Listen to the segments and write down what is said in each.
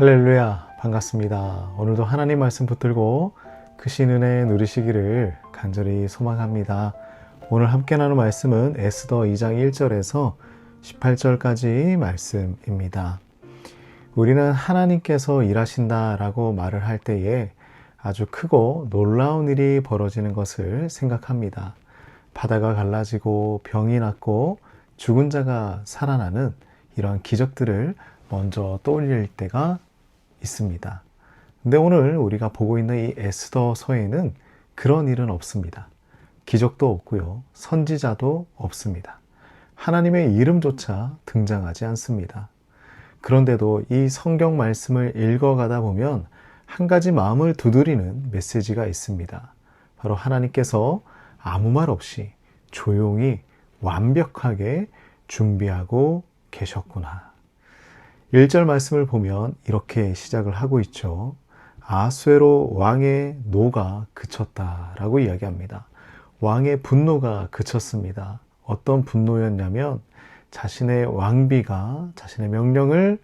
할렐루야 반갑습니다. 오늘도 하나님 말씀 붙들고 크신 은혜 누리시기를 간절히 소망합니다. 오늘 함께 나눌 말씀은 에스더 2장 1절에서 18절까지 말씀입니다. 우리는 하나님께서 일하신다라고 말을 할 때에 아주 크고 놀라운 일이 벌어지는 것을 생각합니다. 바다가 갈라지고 병이 낫고 죽은 자가 살아나는 이러한 기적들을 먼저 떠올릴 때가 있습니다. 근데 오늘 우리가 보고 있는 이 에스더서에는 그런 일은 없습니다. 기적도 없고요. 선지자도 없습니다. 하나님의 이름조차 등장하지 않습니다. 그런데도 이 성경 말씀을 읽어가다 보면 한 가지 마음을 두드리는 메시지가 있습니다. 바로 하나님께서 아무 말 없이 조용히 완벽하게 준비하고 계셨구나. 1절 말씀을 보면 이렇게 시작을 하고 있죠. 아수에로 왕의 노가 그쳤다라고 이야기합니다. 왕의 분노가 그쳤습니다. 어떤 분노였냐면 자신의 왕비가 자신의 명령을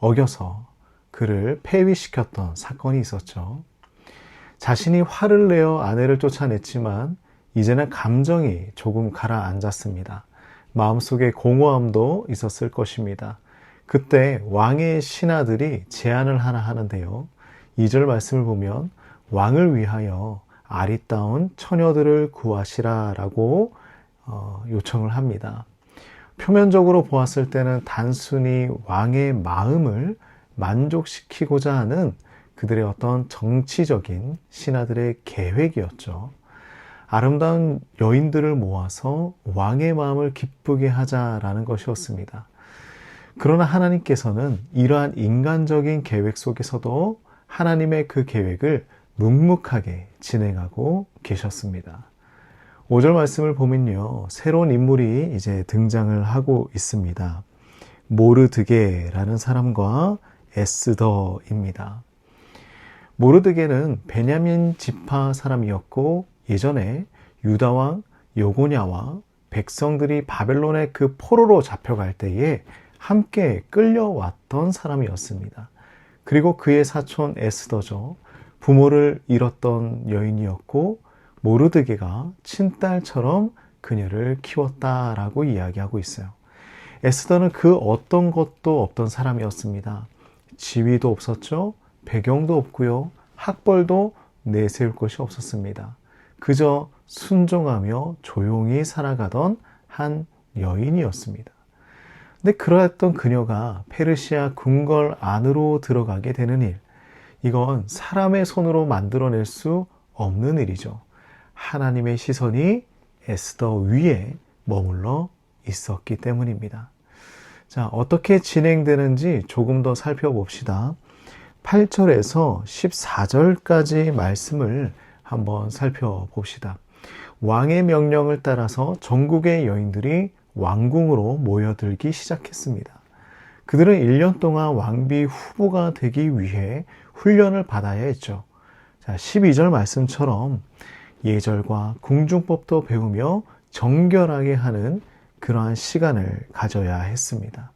어겨서 그를 폐위시켰던 사건이 있었죠. 자신이 화를 내어 아내를 쫓아냈지만 이제는 감정이 조금 가라앉았습니다. 마음속에 공허함도 있었을 것입니다. 그때 왕의 신하들이 제안을 하나 하는데요. 2절 말씀을 보면 왕을 위하여 아리따운 처녀들을 구하시라 라고 어, 요청을 합니다. 표면적으로 보았을 때는 단순히 왕의 마음을 만족시키고자 하는 그들의 어떤 정치적인 신하들의 계획이었죠. 아름다운 여인들을 모아서 왕의 마음을 기쁘게 하자라는 것이었습니다. 그러나 하나님께서는 이러한 인간적인 계획 속에서도 하나님의 그 계획을 묵묵하게 진행하고 계셨습니다. 5절 말씀을 보면요. 새로운 인물이 이제 등장을 하고 있습니다. 모르드게라는 사람과 에스더입니다. 모르드게는 베냐민 지파 사람이었고 예전에 유다왕 요고냐와 백성들이 바벨론의 그 포로로 잡혀갈 때에 함께 끌려왔던 사람이었습니다. 그리고 그의 사촌 에스더죠. 부모를 잃었던 여인이었고 모르드게가 친딸처럼 그녀를 키웠다라고 이야기하고 있어요. 에스더는 그 어떤 것도 없던 사람이었습니다. 지위도 없었죠. 배경도 없고요. 학벌도 내세울 것이 없었습니다. 그저 순종하며 조용히 살아가던 한 여인이었습니다. 근데 그러했던 그녀가 페르시아 궁궐 안으로 들어가게 되는 일, 이건 사람의 손으로 만들어낼 수 없는 일이죠. 하나님의 시선이 에스더 위에 머물러 있었기 때문입니다. 자, 어떻게 진행되는지 조금 더 살펴봅시다. 8절에서 14절까지 말씀을 한번 살펴봅시다. 왕의 명령을 따라서 전국의 여인들이 왕궁으로 모여들기 시작했습니다. 그들은 1년 동안 왕비 후보가 되기 위해 훈련을 받아야 했죠. 자, 12절 말씀처럼 예절과 궁중법도 배우며 정결하게 하는 그러한 시간을 가져야 했습니다.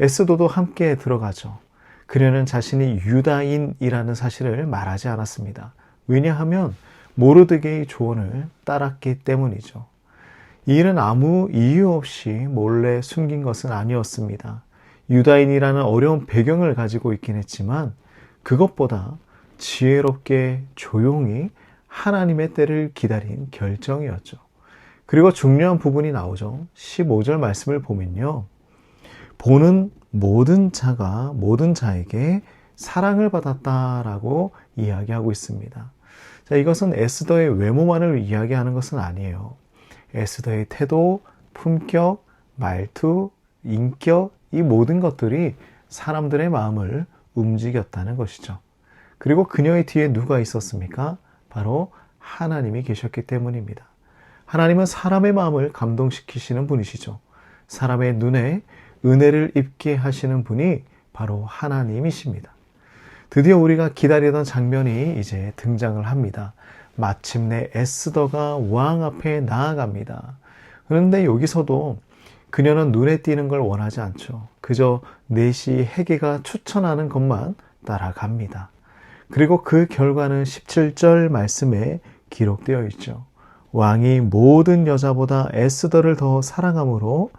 에스도도 함께 들어가죠. 그녀는 자신이 유다인이라는 사실을 말하지 않았습니다. 왜냐하면 모르드게의 조언을 따랐기 때문이죠. 이 일은 아무 이유 없이 몰래 숨긴 것은 아니었습니다. 유다인이라는 어려운 배경을 가지고 있긴 했지만 그것보다 지혜롭게 조용히 하나님의 때를 기다린 결정이었죠. 그리고 중요한 부분이 나오죠. 15절 말씀을 보면요. 보는 모든 자가 모든 자에게 사랑을 받았다라고 이야기하고 있습니다. 자, 이것은 에스더의 외모만을 이야기하는 것은 아니에요. 에스더의 태도, 품격, 말투, 인격, 이 모든 것들이 사람들의 마음을 움직였다는 것이죠. 그리고 그녀의 뒤에 누가 있었습니까? 바로 하나님이 계셨기 때문입니다. 하나님은 사람의 마음을 감동시키시는 분이시죠. 사람의 눈에 은혜를 입게 하시는 분이 바로 하나님이십니다. 드디어 우리가 기다리던 장면이 이제 등장을 합니다. 마침내 에스더가 왕 앞에 나아갑니다. 그런데 여기서도 그녀는 눈에 띄는 걸 원하지 않죠. 그저 내시 해계가 추천하는 것만 따라갑니다. 그리고 그 결과는 17절 말씀에 기록되어 있죠. 왕이 모든 여자보다 에스더를 더 사랑하므로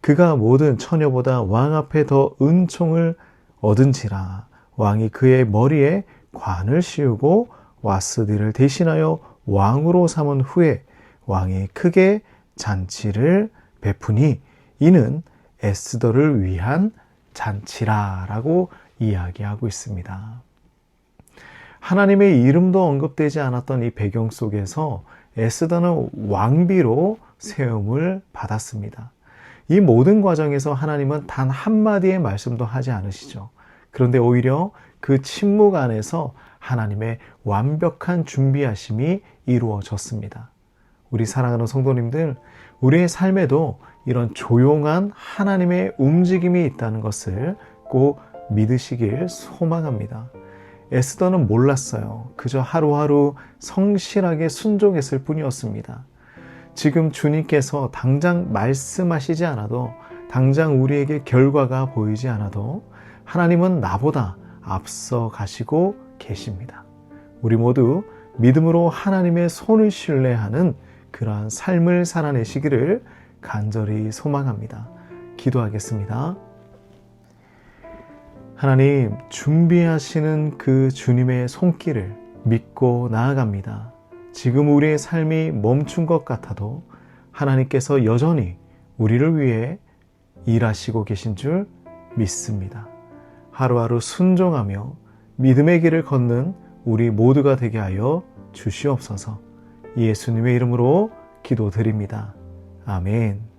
그가 모든 처녀보다 왕 앞에 더 은총을 얻은지라 왕이 그의 머리에 관을 씌우고 와스디를 대신하여 왕으로 삼은 후에 왕이 크게 잔치를 베푸니 이는 에스더를 위한 잔치라라고 이야기하고 있습니다. 하나님의 이름도 언급되지 않았던 이 배경 속에서 에스더는 왕비로 세움을 받았습니다. 이 모든 과정에서 하나님은 단 한마디의 말씀도 하지 않으시죠. 그런데 오히려 그 침묵 안에서 하나님의 완벽한 준비하심이 이루어졌습니다. 우리 사랑하는 성도님들, 우리의 삶에도 이런 조용한 하나님의 움직임이 있다는 것을 꼭 믿으시길 소망합니다. 에스더는 몰랐어요. 그저 하루하루 성실하게 순종했을 뿐이었습니다. 지금 주님께서 당장 말씀하시지 않아도 당장 우리에게 결과가 보이지 않아도 하나님은 나보다 앞서 가시고 계십니다. 우리 모두 믿음으로 하나님의 손을 신뢰하는 그러한 삶을 살아내시기를 간절히 소망합니다. 기도하겠습니다. 하나님, 준비하시는 그 주님의 손길을 믿고 나아갑니다. 지금 우리의 삶이 멈춘 것 같아도 하나님께서 여전히 우리를 위해 일하시고 계신 줄 믿습니다. 하루하루 순종하며 믿음의 길을 걷는 우리 모두가 되게 하여 주시옵소서 예수님의 이름으로 기도드립니다. 아멘.